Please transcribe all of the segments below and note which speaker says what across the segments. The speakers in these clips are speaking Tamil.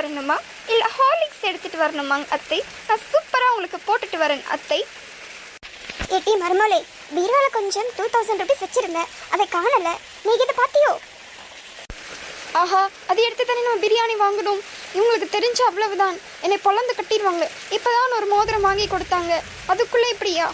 Speaker 1: வரணுமா? இல்லை ஹார்லிக்ஸ் எடுத்துட்டு வரணுமாங்க அத்தை? நான் சூப்பராக உங்களுக்கு போட்டுட்டு வரேன் அத்தை.
Speaker 2: ஏட்டி மருமலை பீரோல கொஞ்சம் டூ தௌசண்ட் ருபீஸ் வச்சிருந்தேன். அதை காணல. நீ இதை பாத்தியோ
Speaker 1: ஆஹா அது எடுத்து தானே நம்ம பிரியாணி வாங்கணும். இவங்களுக்கு தெரிஞ்ச அவ்வளவுதான். என்னை பொழந்து கட்டிடுவாங்க. இப்போதான் ஒரு மோதிரம் வாங்கி கொடுத்தாங்க. அதுக்குள்ளே இப்படியா?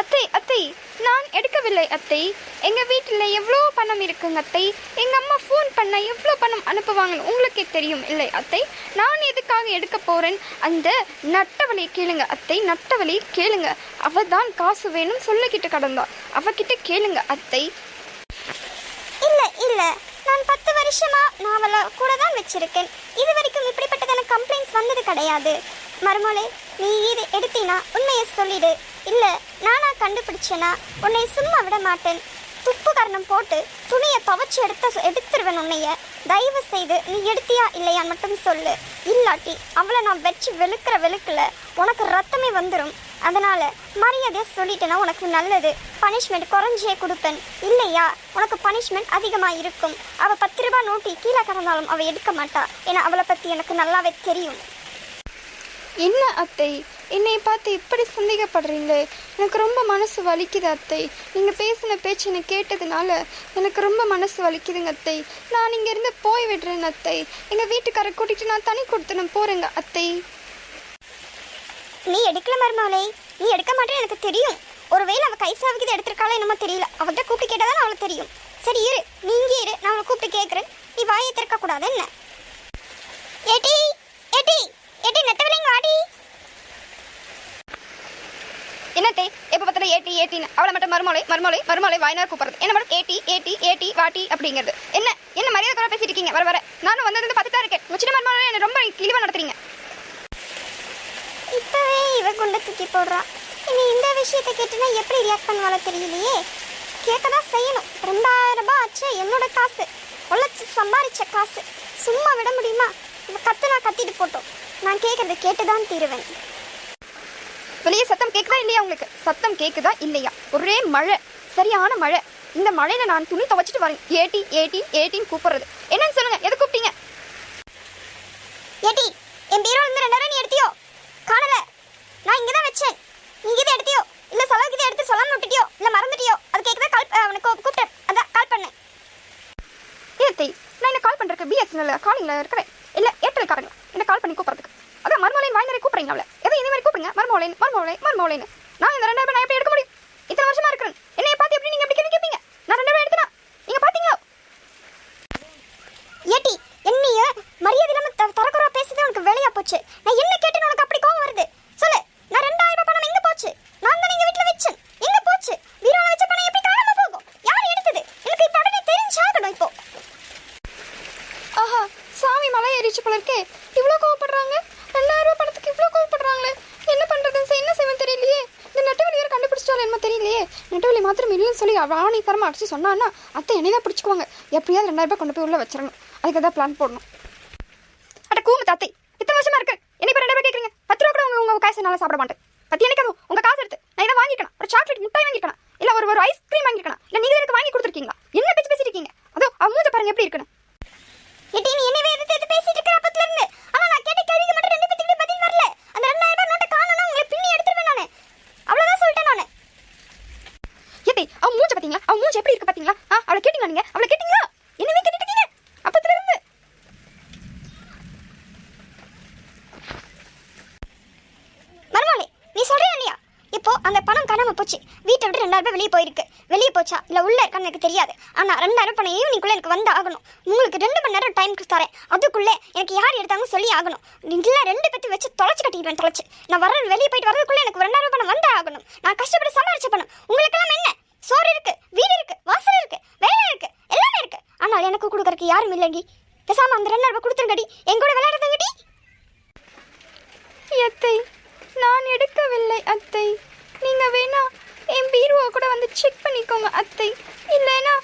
Speaker 1: அத்தை அத்தை நான் எடுக்கவில்லை அத்தை. எங்கள் வீட்டில் எவ்வளோ பணம் இருக்குங்க அத்தை? எங்கள் அம்மா ஃபோன் பண்ண எவ்வளோ பணம் அனுப்புவாங்கன்னு உங்களுக்கே தெரியும் இல்லை அத்தை? நான் எதுக்காக எடுக்க போகிறேன் அந்த நட்டவழியை கேளுங்க அத்தை. நட்டவழியை கேளுங்க. அவ தான் காசு வேணும் சொல்லிக்கிட்டு கடந்தா. அவகிட்ட கேளுங்க அத்தை.
Speaker 2: இல்லை இல்லை. நான் பத்து வருஷமா நான் கூட தான் வச்சிருக்கேன். இது வரைக்கும் இப்படிப்பட்டதான கம்ப்ளைண்ட்ஸ் வந்தது கிடையாது. மருமலை நீ இது எடுத்தீனா உண்மையை சொல்லிடு. இல்லை நானா கண்டுபிடிச்சேனா? உன்னை சும்மா விட மாட்டேன். துப்பு கரணம் போட்டு துணியை துவச்சி எடுத்த எடுத்துருவேன் உன்னைய. தயவு செய்து நீ எடுத்தியா இல்லையான்னு மட்டும் சொல்லு. இல்லாட்டி அவளை நான் வச்சு வெளுக்கிற வெளுக்கில் உனக்கு ரத்தமே வந்துடும் அதனால் மரியாதையை சொல்லிட்டேன்னா உனக்கு நல்லது. பனிஷ்மெண்ட் குறைஞ்சே கொடுப்பேன். இல்லையா? உனக்கு பனிஷ்மெண்ட் அதிகமாக இருக்கும். அவள் பத்து ரூபா நோட்டி கீழே கடந்தாலும் அவள் எடுக்க மாட்டா. ஏன்னா அவளை பற்றி எனக்கு நல்லாவே தெரியும்.
Speaker 1: என்ன அத்தை? என்னை பார்த்து இப்படி சந்தேகப்படுறீங்களே எனக்கு ரொம்ப மனசு வலிக்குது அத்தை. நீங்கள் பேசின பேச்சு என்னை கேட்டதுனால எனக்கு ரொம்ப மனசு வலிக்குதுங்க அத்தை. நான் இங்கேருந்து போய் விடுறேன் அத்தை. எங்கள் வீட்டுக்காரை கூட்டிகிட்டு நான் தனி கொடுத்துன்னு போகிறேங்க அத்தை.
Speaker 2: நீ எடுக்கல மருமகளே நீ எடுக்க மாட்டேன்னு எனக்கு தெரியும். ஒருவேளை அவள் கை சாவுக்கு எடுத்திருக்காளோ என்னமோ தெரியல. அவள்கிட்ட கூப்பிட்டு கேட்டால் தான் அவளுக்கு தெரியும். சரி இரு. நீ இரு. நான் அவளை கூப்பிட்டு கேட்குறேன் நீ வாயை திறக்கக்கூடாது என்ன ஏட்டி ஏட்டி ஏட்டி நெட்டவில்லைங்க வாடி
Speaker 1: என்னத்தை எப்போ பார்த்தாலும் ஏட்டி ஏட்டின்னு அவளை மட்டும் மருமலை மருமலை மருமலை வாய்நாள் கூப்பிடுறது. என்ன மேடம் ஏட்டி ஏடி ஏடி வாட்டி அப்படிங்கிறது. என்ன என்ன மரியாதை குறை பேசிட்டு இருக்கீங்க வர வர. நானும் வந்தது பார்த்துட்டு தான் இருக்கேன். உச்சின மருமலை என்ன ரொம்ப இழிவாக நடத்துறீங்க.
Speaker 2: இப்பவே இவ குண்டை தூக்கி போடுறா. இனி இந்த விஷயத்தை கேட்டுனா எப்படி ரியாக்ட் பண்ணுவாளோ தெரியலையே. கேட்க தான் செய்யணும். ரெண்டாயிரம் ரூபாய் ஆச்சு என்னோட காசு. உழைச்சி சம்பாரிச்ச காசு. சும்மா விட முடியுமா? இவ கத்துனா கத்திட்டு போட்டோம். நான் கேட்கறத கேட்டு தான் தீருவேன்.
Speaker 1: வெளியே சத்தம் கேட்குதா இல்லையா உங்களுக்கு? சத்தம் கேட்குதா இல்லையா? ஒரே மழை சரியான மழை. இந்த மழையில நான் துணி துவைச்சிட்டு வரேன். ஏட்டி ஏட்டி ஏட்டின்னு கூப்பிடுறது. என்னன்னு சொல்லுங்க எதை கூப்பிட்டீங்க?
Speaker 2: ஏட்டி என் பீரோல இருந்து ரெண்டாயிரம் நீ எடுத்தியோ? காணல. நான் இங்க தான் வச்சேன். நீ இதை எடுத்தியோ? இல்ல செலவுக்கு இதை எடுத்து சொல்லாம விட்டுட்டியோ? இல்ல மறந்துட்டியோ? அது கேட்க கால் அவனுக்கு கூப்பிட்டேன். அதான் கால் பண்ணேன்.
Speaker 1: ஏத்தை நான் என்ன கால் பண்ணுறதுக்கு பிஎஸ்என்எல் காலிங்கில் இருக்கிறேன். இல்லை ஏர்டெல் காரங்க என்ன கால் பண்ணி கூப்பிட்றதுக்கு அதான் மருமலையின் வாய் நிறைய கூப்பிட்றீங்க அவளை எதை இதே மாதிரி கூப்பிடுங்க மருமலைன் மருமலை மருமலைன்னு நான் இந்த ரெண்டாயிரம் நான் எப்படி எடுக்க முடியும் இத்தனை வருஷமா இருக்கிறேன் என்னைய பார்த்து எப்படி நீங்கள் எப்படி கேள்வி கேட்பீங்க நான் ரெண்டாயிரம் எடுத்தனா நீங்கள் பார்த்தீங்களா
Speaker 2: ஏட்டி என்னைய மரியாதை இல்லாம த- தரக்குறவா பேசுறது உனக்கு வேலையா போச்சு நான் என்ன கேட்டு உனக்கு அப்படி கோவம் வருது சொல்லு நான் ரெண்டாயிரம் ரூபாய் பணம் எங்க போச்சு நான் தான் எங்க வீட்டுல வச்சேன் எங்க போச்சு பீரோல வச்ச பணம் எப்படி காணாம போகும் யார் எடுத்தது எனக்கு இப்ப உடனே தெரிஞ்சாகணும் இப்போ
Speaker 1: ஆஹா சாமி மலை ஏறிச்சு போல இருக்கே இவ்வளோ கோவப்படுறாங்க ரெண்டாயிரம் ரூபாய் பணத்துக்கு இவ்வளோ கோவப்படுறாங்களே என்ன பண்ணுறது என்ன செய்வேன் தெரியலையே இந்த நெட்டவெளி வேறு கண்டுபிடிச்சிட்டாலும் என்ன தெரியலையே நெட்டவெளி மாத்திரம் இல்லைன்னு தரமாக அடிச்சு சொன்னான்னா அத்தை என்னை தான் பிடிச்சிக்குவாங்க. எப்படியாவது ரெண்டாயிரம் ரூபாய் கொண்டு போய் உள்ள வச்சிடணும் அதுக்கு தான் பிளான் போடணும். அட கூமு தாத்தை இத்தனை வருஷமா இருக்கு. என்ன இப்போ ரெண்டாயிரம் ரூபாய் கேட்குறீங்க பத்து ரூபா கூட உங்க உங்கள் காசு என்னால் சாப்பிட மாட்டேன். பத்தி எனக்கு அதுவும் உங்க காசு எடுத்து. நான் இதை வாங்கிக்கணும். ஒரு சாக்லேட் மிட்டாய் வாங்கிக்கணும் இல்ல ஒரு ஒரு ஐஸ்கிரீம் வாங்கிக்கணும் இல்ல நீங்க எனக்கு வாங்கி கொடுத்துருக்கீங்களா? என்ன பேச்சு பேசிட்டு இருக்கீங்க? அதோ அவங்க மூஞ்ச பாருங்க எப்படி இருக்குன்னு
Speaker 2: எட்டி நீ என்னவே பேசிட்டு அப்பத்துல இருந்து ஆனா நான் கேட்ட கேள்விக்கு மட்டும் ரெண்டு பேத்துக்கு பதில் வரல அந்த ரெண்டாயிரம் ரூபாய் நோட்டை காணணும் உங்களை பின்னி எடுத்துருவேன் நானு அவ்வளவுதான் சொல்லிட்டேன் நானு
Speaker 1: ஏதே அவ மூஞ்ச பாத்தீங்களா அவ மூஞ்ச ஆ அவளை கேட்டீங்களா நீங்க? அவளை கேட்டீங்களா? என்னவே கேட்டுட்டு இருக்கீங்க? அப்பத்துல இருந்து
Speaker 2: மருமகளே நீ சொல்றியா இல்லையா? இப்போ அந்த பணம் காணாம போச்சு. வீட்டை விட்டு ரெண்டாயிரம் ரூபாய் வெளியே போயிருக்கு. வெளியே போச்சா? இல்ல உள்ள இருக்கான்னு எனக்கு தெரியாது. ஆனா ரெண்டாயிரம் பணம் ஈவினிங்குள்ளே எனக்கு வந்து ஆகணும். உங்களுக்கு ரெண்டு மணி நேரம் டைம் தரேன் அதுக்குள்ளே எனக்கு யார் எடுத்தாங்கன்னு சொல்லி ஆகணும். இல்ல ரெண்டு பேத்து வச்சு தொலைச்சு கட்டிடுவேன் தொலைச்சு. நான் வர வெளியே போயிட்டு வரதுக்குள்ள எனக்கு ரெண்டாயிரம் பணம் வந்தே ஆகணும். நான் கஷ்டப்பட்டு சமாளிச்ச பணம். உங்களுக்கெல்லாம் என்ன? சோறு இருக்கு வீடு இருக்கு வாசல் இருக்கு வேலை இருக்கு எல்லாமே இருக்கு. ஆனால் எனக்கு கொடுக்கறதுக்கு யாரும் இல்லைடி பேசாம அந்த ரெண்டாயிரம் ரூபாய் கொடுத்துருங்கடி. என் கூட விளையாடுறதுங்கடி.
Speaker 1: அத்தை நான் எடுக்கவில்லை அத்தை. நீங்க வேணா என் பீரோவை கூட வந்து செக் பண்ணிக்கோங்க அத்தை. இல்லைனா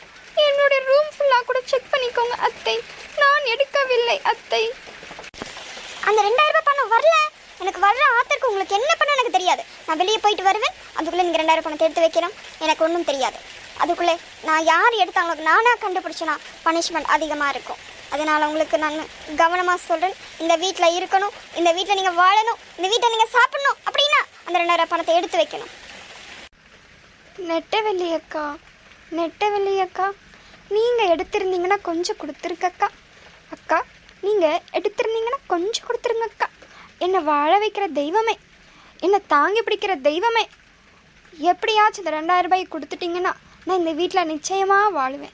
Speaker 1: என்னோட ரூம் ஃபுல்லா கூட செக் பண்ணிக்கோங்க அத்தை. நான் எடுக்கவில்லை அத்தை.
Speaker 2: அந்த ரெண்டாயிரம் ரூபாய் பணம் வரல. எனக்கு வர்ற ஆத்திற்கு உங்களுக்கு என்ன பண்ண எனக்கு தெரியாது. நான் வெளியே போயிட்டு வருவேன். அதுக்குள்ளே நீங்கள் ரெண்டாயிரம் பணத்தை எடுத்து வைக்கிறேன் எனக்கு ஒன்றும் தெரியாது. அதுக்குள்ளே நான் யார் எடுத்தாங்களோ நானாக கண்டுபிடிச்சேன்னா பனிஷ்மெண்ட் அதிகமாக இருக்கும். அதனால் உங்களுக்கு நான் கவனமாக சொல்கிறேன் இந்த வீட்டில் இருக்கணும் இந்த வீட்டில் நீங்கள் வாழணும் இந்த வீட்டை நீங்கள் சாப்பிடணும் அப்படின்னா அந்த ரெண்டாயிரம் பணத்தை எடுத்து வைக்கணும்.
Speaker 1: நெட்டவெளி அக்கா நெட்டவெளி அக்கா நீங்கள் எடுத்திருந்தீங்கன்னா கொஞ்சம் கொடுத்துருக்கக்கா அக்கா. நீங்கள் எடுத்திருந்தீங்கன்னா கொஞ்சம் கொடுத்துருங்க அக்கா. என்னை வாழ வைக்கிற தெய்வமே என்னை தாங்கி பிடிக்கிற தெய்வமே எப்படியாச்சும் இந்த ரெண்டாயிரம் ரூபாய் கொடுத்துட்டீங்கன்னா நான் இந்த வீட்டில் நிச்சயமாக வாழுவேன்.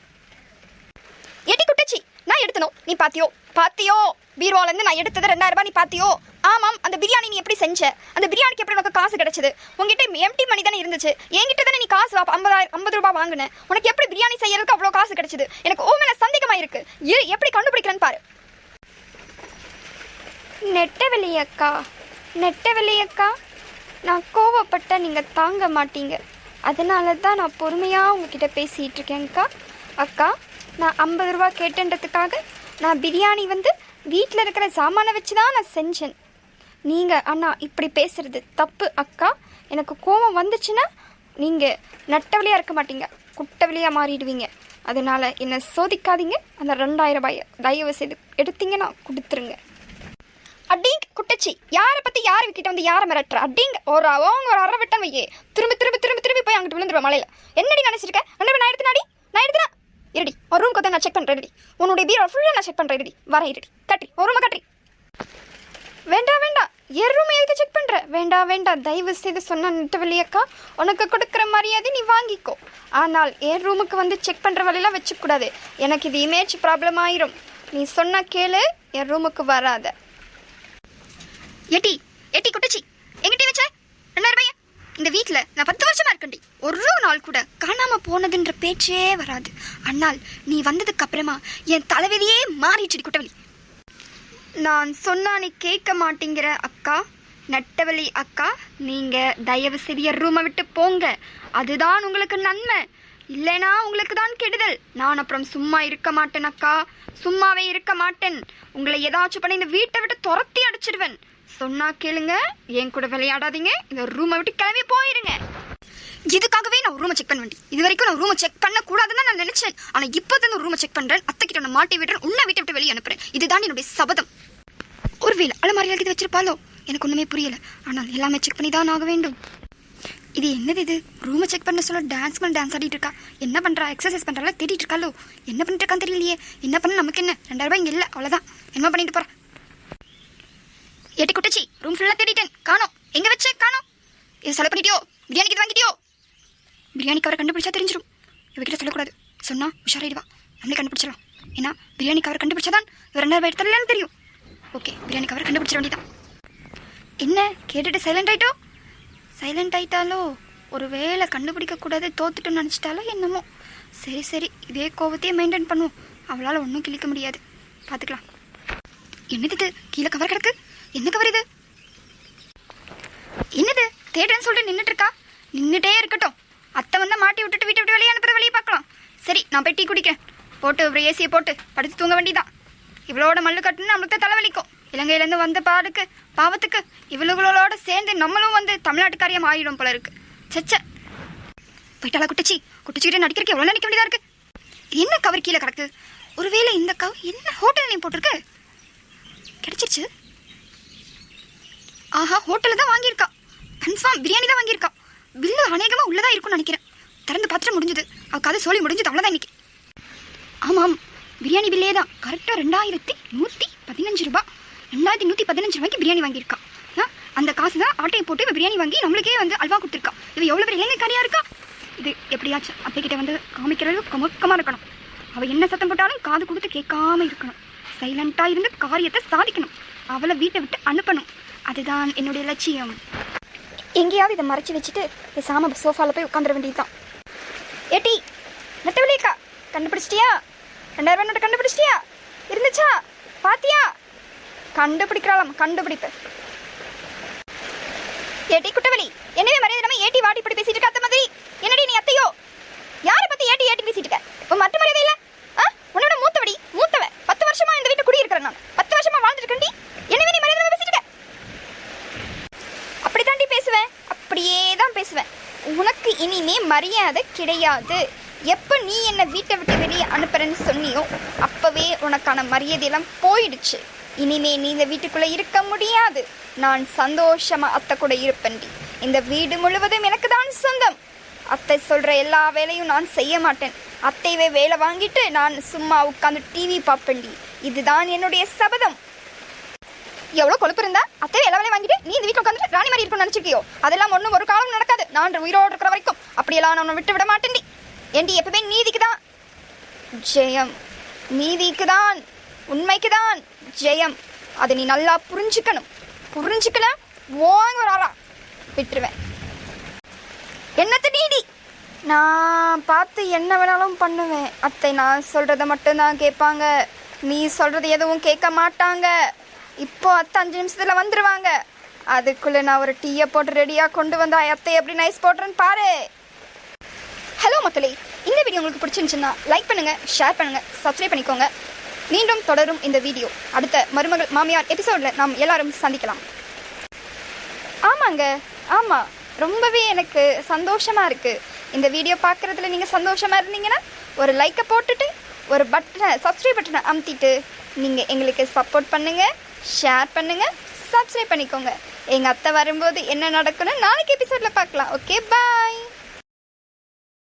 Speaker 1: எட்டி குட்டச்சி நான் எடுத்தனும். நீ பாத்தியோ? பாத்தியோ? பீரோலேருந்து நான் எடுத்தது ரெண்டாயிரம் ரூபாய் நீ பாத்தியோ? ஆமாம் அந்த பிரியாணி நீ எப்படி செஞ்ச? அந்த பிரியாணிக்கு எப்படி உனக்கு காசு கிடைச்சது? உங்ககிட்ட எம்டி மணி தானே இருந்துச்சு. என்கிட்ட தானே நீ காசு வா- ஐம்பதாயிரம் ஐம்பது ரூபாய் வாங்கின. உனக்கு எப்படி பிரியாணி செய்யறதுக்கு அவ்வளோ காசு கிடைச்சது? எனக்கு ஓ மேலே சந்தேகமாக இருக்கு. இரு, எப்படி கண்டுபிடிக்கிறேன்னு பாரு. நெட்டவெளி அக்கா நெட்டவெளி அக்கா நான் கோவப்பட்ட நீங்கள் தாங்க மாட்டீங்க. அதனால தான் நான் பொறுமையாக உங்ககிட்ட பேசிகிட்டு இருக்கேன்க்கா அக்கா. நான் ஐம்பது ரூபா கேட்டேன்றதுக்காக நான் பிரியாணி வந்து வீட்டில் இருக்கிற சாமானை வச்சு தான் நான் செஞ்சேன். நீங்கள் அண்ணா இப்படி பேசுறது தப்பு அக்கா. எனக்கு கோவம் வந்துச்சுன்னா நீங்கள் நட்டவழியாக இருக்க மாட்டீங்க. குட்டவழியாக மாறிடுவீங்க. அதனால் என்னை சோதிக்காதீங்க. அந்த ரெண்டாயிரம் ரூபாயை தயவு செய்து எடுத்தீங்கன்னா கொடுத்துருங்க. அடிங்க குட்டச்சி. யாரை பத்தி யார் கிட்ட வந்து யாரை மிரட்டுற? அடிங்க ஒரு அவங்க ஒரு அரை விட்டம் வையே. திரும்பி திரும்பி திரும்பி திரும்பி போய் அங்கிட்டு விழுந்துருவா மலையில. என்னடி நினைச்சிருக்க? என்ன நான் எடுத்துனாடி நான் எடுத்துனா இருடி ஒரு ரூம் கொத்த நான் செக் பண்றேன் ரெடி உன்னுடைய பீரோ ஃபுல்லா நான் செக் பண்றேன் ரெடி வரேன் இருடி. கட்டி ஒரு ரூமை கட்டி. வேண்டாம் வேண்டாம் என் ரூமை எதுக்கு செக் பண்ற? வேண்டாம் வேண்டாம் தயவு செய்து சொன்ன நெட்டவெளியக்கா உனக்கு கொடுக்குற மரியாதை நீ வாங்கிக்கோ. ஆனால் என் ரூமுக்கு வந்து செக் பண்ற வழியெல்லாம் வச்சுக்கூடாது எனக்கு இது இமேஜ் ப்ராப்ளம் ஆயிரும். நீ சொன்ன கேளு என் ரூமுக்கு வராத. எட்டி எட்டி குட்டச்சி எங்கிட்ட வச்ச? ரெண்டாயிரம் இந்த வீட்டில் நான் பத்து வருஷமா இருக்கண்டி ஒரு நாள் கூட காணாம போனதுன்ற பேச்சே வராது. ஆனால் நீ வந்ததுக்கு அப்புறமா என் தலைவிதியே மாறிடுச்சு குட்டவலி நான் சொன்னா நீ கேட்க மாட்டேங்கிற அக்கா. நட்டவலி அக்கா நீங்க தயவு செய்ய ரூமை விட்டு போங்க. அதுதான் உங்களுக்கு நன்மை. இல்லைனா உங்களுக்கு தான் கெடுதல். நான் அப்புறம் சும்மா இருக்க மாட்டேன் அக்கா. சும்மாவே இருக்க மாட்டேன். உங்களை ஏதாச்சும் பண்ணி இந்த வீட்டை விட்டு துரத்தி அடிச்சிடுவேன் சொன்னா கேளுங்க என் கூட விளையாடாதீங்க இந்த ரூமை விட்டு கிளம்பி போயிருங்க. இதுக்காகவே நான் ரூமை செக் பண்ண வேண்டி. இது வரைக்கும் நான் ரூமை செக் பண்ண கூடாதுன்னு நான் நினைச்சேன். ஆனா இப்போ தான் ரூமை செக் பண்றேன். அத்தை கிட்ட நான் மாட்டி விடுறேன். உன்னை வீட்டை விட்டு வெளியே அனுப்புறேன். இதுதான் என்னுடைய சபதம். ஒருவேளை அலமாரியில் இது வச்சிருப்பாளோ? எனக்கு ஒண்ணுமே புரியல. ஆனால் எல்லாமே செக் பண்ணி தான் ஆக வேண்டும். இது என்னது இது? ரூமை செக் பண்ண சொல்ல டான்ஸ் பண்ண டான்ஸ் ஆடிட்டு இருக்கா? என்ன பண்றா? எக்ஸசைஸ் பண்றாளா? தேடிட்டு இருக்காளோ? என்ன பண்ணிட்டு இருக்கான்னு தெரியலையே. என்ன பண்ண? நமக்கு என்ன? ரெண்டாயிரம் ரூபாய் இங்க இல்லை. அவ்வளவுதான். என்ன பண்ணிட்டு போறா? எட்டி குட்டச்சி ரூம் ஃபுல்லாக தேடிட்டேன். காணோம். எங்கே வச்சே? காணோம். இது செலவு பண்ணிட்டியோ? பிரியாணிக்கு இது வாங்கிட்டியோ? பிரியாணி கவரை கண்டுபிடிச்சா தெரிஞ்சிடும் இவகிட்ட சொல்லக்கூடாது. சொன்னால் உஷாராயிடுவா நம்மளே கண்டுபிடிச்சிடலாம். ஏன்னா பிரியாணி கவர் கண்டுபிடிச்சாதான் இவர் என்ன ரூபாய் தெரியும். ஓகே பிரியாணி கவர் கண்டுபிடிச்சிட வேண்டியதான் என்ன? கேட்டுட்டு சைலண்ட் ஆயிட்டோ? சைலண்ட் ஆயிட்டாலோ? ஒரு வேளை கண்டுபிடிக்கக்கூடாது தோத்துட்டோம்னு நினச்சிட்டாலோ என்னமோ. சரி சரி. இதே கோவத்தையே மெயின்டைன் பண்ணுவோம். அவளால் ஒன்றும் கிழிக்க முடியாது. பார்த்துக்கலாம் என்னது இது? கீழே கவர் கிடக்கு? என்ன கவர் என்னது? தேடுறேன்னு சொல்லிட்டு நின்றுட்டு இருக்கா நின்றுட்டே இருக்கட்டும். அத்தை வந்து மாட்டி விட்டுட்டு வீட்டை விட்டு வெளியே அனுப்புற வெளியே பார்க்கலாம். சரி நான் போய் டீ குடிக்கிறேன். போட்டு ஒரு ஏசியை போட்டு படுத்து தூங்க வேண்டிதான் இவளோட மல்லு கட்டுன்னு நம்மளுக்கு தான் தலைவலிக்கும். இலங்கையிலேருந்து வந்த பாடுக்கு பாவத்துக்கு இவளுகளோட சேர்ந்து நம்மளும் வந்து தமிழ்நாட்டுக்காரியம் ஆயிடும் போல இருக்கு. சச்ச. போயிட்டாளா குட்டிச்சி? குட்டிச்சிக்கிட்ட நடிக்கிறதுக்கு எவ்வளோ நடிக்க வேண்டியதாக இருக்கு? என்ன கவர் கீழே கிடக்கு? ஒருவேளை இந்த கவர் என்ன ஹோட்டல் நேம் போட்டிருக்கு? கிடைச்சிருச்சு. ஆஹா ஹோட்டலில் தான் வாங்கியிருக்கா. கன்ஃபார்ம் பிரியாணி தான் வாங்கியிருக்கா. பில்லு அநேகமாக உள்ளதாக இருக்கும்னு நினைக்கிறேன். திறந்து பார்த்துட்டு முடிஞ்சது. அவள் கதை சொல்லி முடிஞ்சது அவ்வளோதான் இன்னைக்கு. ஆமாம் பிரியாணி பில்லே தான். கரெக்டாக ரெண்டாயிரத்தி நூற்றி பதினஞ்சு ரூபா. ரெண்டாயிரத்தி நூற்றி பதினஞ்சு ரூபாய்க்கு பிரியாணி வாங்கியிருக்கா. அந்த காசு தான் ஆட்டையை போட்டு இவ பிரியாணி வாங்கி நம்மளுக்கே வந்து அல்வா கொடுத்துருக்கா. இவ எவ்வளோ பெரிய காரியாக இருக்கா? இது எப்படியாச்சும் அத்தைக்கிட்ட வந்து காமிக்கிறது கமுக்கமாக இருக்கணும். அவள் என்ன சத்தம் போட்டாலும் காது கொடுத்து கேட்காம இருக்கணும். சைலண்ட்டாக இருந்து காரியத்தை சாதிக்கணும். அவளை வீட்டை விட்டு அனுப்பணும். அதுதான் என்னுடைய லட்சியம். எங்கேயாவது இதை மறைச்சி வச்சுட்டு பேசாம சோஃபாவில் போய் உட்காந்துட வேண்டியதுதான். ஏட்டி நெட்டவழியக்கா கண்டுபிடிச்சிட்டியா? ரெண்டாயிரம் ரூபாய் நோட்டு கண்டுபிடிச்சிட்டியா? இருந்துச்சா? பாத்தியா? கண்டுபிடிக்கிறாளாம் கண்டுபிடிப்பு. ஏட்டி குட்டவழி என்னவே மரியாதை நம்ம ஏட்டி வாட்டி இப்படி பேசிட்டு அத்தை மாதிரி என்னடி நீ அத்தையோ யாரை பத்தி ஏட்டி ஏட்டி பேசிட்டு இருக்க உன் மற்ற மரியாதை இல்ல ஆ? உன்னோட மூத்தவடி மூத்தவ பத்து வருஷமா இந்த வீட்டு குடியிருக்கிறேன் நான் பத்து வருஷமா வாழ்ந்துருக்கேன்டி என்னவே நீ மரியாதை இல்லாம பேசிட்டு இருக்க அப்படி தாண்டி பேசுவேன் அப்படியே தான் பேசுவேன் உனக்கு இனிமே மரியாதை கிடையாது. எப்போ நீ என்னை வீட்டை விட்டு வெளியே அனுப்புறேன்னு சொன்னியோ அப்போவே உனக்கான மரியாதையெல்லாம் போயிடுச்சு. இனிமே நீ இந்த வீட்டுக்குள்ளே இருக்க முடியாது. நான் சந்தோஷமாக அத்தை கூட இருப்பேன்டி. இந்த வீடு முழுவதும் எனக்கு தான் சொந்தம். அத்தை சொல்கிற எல்லா வேலையும் நான் செய்ய மாட்டேன். அத்தையவே வேலை வாங்கிட்டு நான் சும்மா உட்காந்து டிவி பார்ப்பேன்டி. இதுதான் என்னுடைய சபதம். எவ்வளோ கொழுப்பு இருந்தா அத்தை எல்லா வேலையும் வாங்கிட்டு நீ இந்த வீட்டில் உட்காந்துட்டு ராணி மாதிரி இருக்கணும்னு நினச்சிருக்கியோ? அதெல்லாம் ஒன்றும் ஒரு காலம் நடக்காது. நான் உயிரோடு இருக்கிற வரைக்கும். அப்படியெல்லாம் நான் உன்னை விட்டு விட மாட்டேன்டி. ஏண்டி எப்பவுமே நீதிக்கு தான் ஜெயம் நீதிக்கு தான் உண்மைக்கு தான் ஜெயம் அதை நீ நல்லா புரிஞ்சுக்கணும். புரிஞ்சுக்கல ஓங்க ஒரு ஆளா விட்டுருவேன். என்னத்த நீடி நான் பார்த்து என்ன வேணாலும் பண்ணுவேன். அத்தை நான் சொல்கிறத மட்டும்தான் கேட்பாங்க. நீ சொல்கிறது எதுவும் கேட்க மாட்டாங்க. இப்போ அத்தை அஞ்சு நிமிஷத்தில் வந்துடுவாங்க அதுக்குள்ளே நான் ஒரு டீயை போட்டு ரெடியாக கொண்டு வந்தா அத்தை எப்படி நைஸ் போட்டுறேன்னு பாரு. ஹலோ மக்களே. இந்த வீடியோ உங்களுக்கு பிடிச்சிருந்துச்சுன்னா லைக் பண்ணுங்கள் ஷேர் பண்ணுங்கள் சப்ஸ்கிரைப் பண்ணிக்கோங்க. மீண்டும் தொடரும் இந்த வீடியோ அடுத்த மருமகள் மாமியார் எபிசோடில் நாம் எல்லாரும் சந்திக்கலாம். ஆமாங்க ஆமாம் ரொம்பவே எனக்கு சந்தோஷமாக இருக்குது இந்த வீடியோ பார்க்குறதுல நீங்கள் சந்தோஷமாக இருந்தீங்கன்னா ஒரு லைக்கை போட்டுட்டு ஒரு பட்டனை சப்ஸ்கிரைப் பட்டனை அமுத்திட்டு நீங்கள் எங்களுக்கு சப்போர்ட் பண்ணுங்கள் ஷேர் பண்ணுங்கள் சப்ஸ்கிரைப் பண்ணிக்கோங்க. எங்கள் அத்தை வரும்போது என்ன நடக்கும்னு நாளைக்கு எபிசோடில் பார்க்கலாம். Okay bye